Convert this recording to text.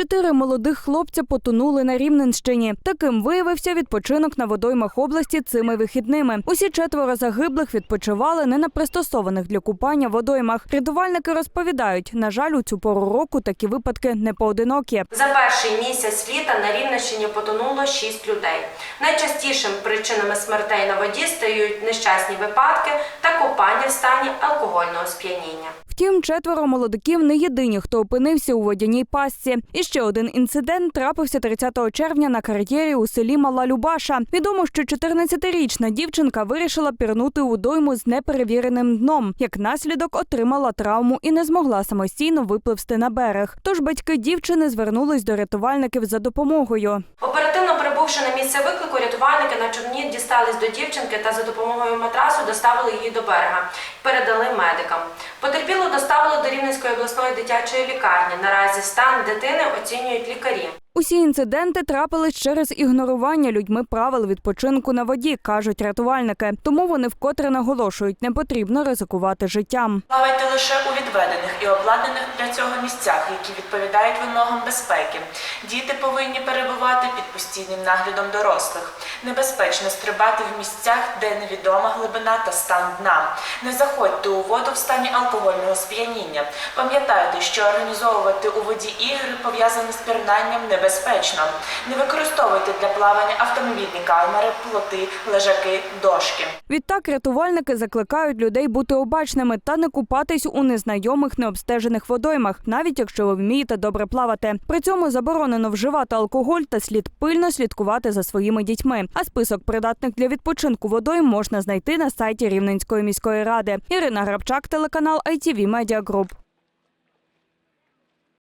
Чотири молодих хлопця потонули на Рівненщині. Таким виявився відпочинок на водоймах області цими вихідними. Усі четверо загиблих відпочивали не на пристосованих для купання водоймах. Рятувальники розповідають, на жаль, у цю пору року такі випадки не поодинокі. За перший місяць літа на Рівненщині потонуло 6 людей. Найчастішим причинами смертей на воді стають нещасні випадки та купання в стані алкогольного сп'яніння. Втім, четверо молодиків не єдині, хто опинився у водяній пастці. І ще один інцидент трапився 30 червня на кар'єрі у селі Мала Любаша. Відомо, що 14-річна дівчинка вирішила пірнути у дойму з неперевіреним дном. Як наслідок отримала травму і не змогла самостійно випливсти на берег. Тож батьки дівчини звернулись до рятувальників за допомогою. Прибувши на місце виклику, рятувальники на човні дістались до дівчинки та за допомогою матрасу доставили її до берега передали медикам. Потерпілу доставили до Рівненської обласної дитячої лікарні. Наразі стан дитини оцінюють лікарі. Усі інциденти трапились через ігнорування людьми правил відпочинку на воді, кажуть рятувальники. Тому вони вкотре наголошують, не потрібно ризикувати життям. Плавайте лише у відведених і обладнаних для цього місцях, які відповідають вимогам безпеки. Діти повинні перебувати під постійним наглядом дорослих. Небезпечно стрибати в місцях, де невідома глибина та стан дна. Не заходьте у воду в стані алкогольного сп'яніння. Пам'ятайте, що організовувати у воді ігри, пов'язані з пірнанням, небезпечно. Не використовуйте для плавання автомобільні камери, плоти, лежаки, дошки. Відтак рятувальники закликають людей бути обачними та не купатись у незнайомих необстежених водоймах, навіть якщо ви вмієте добре плавати. При цьому заборонено вживати алкоголь та слід пильно слідкувати за своїми дітьми. А список придатних для відпочинку водойм можна знайти на сайті Рівненської міської ради. Ірина Грабчак, телеканал ITV Media Group.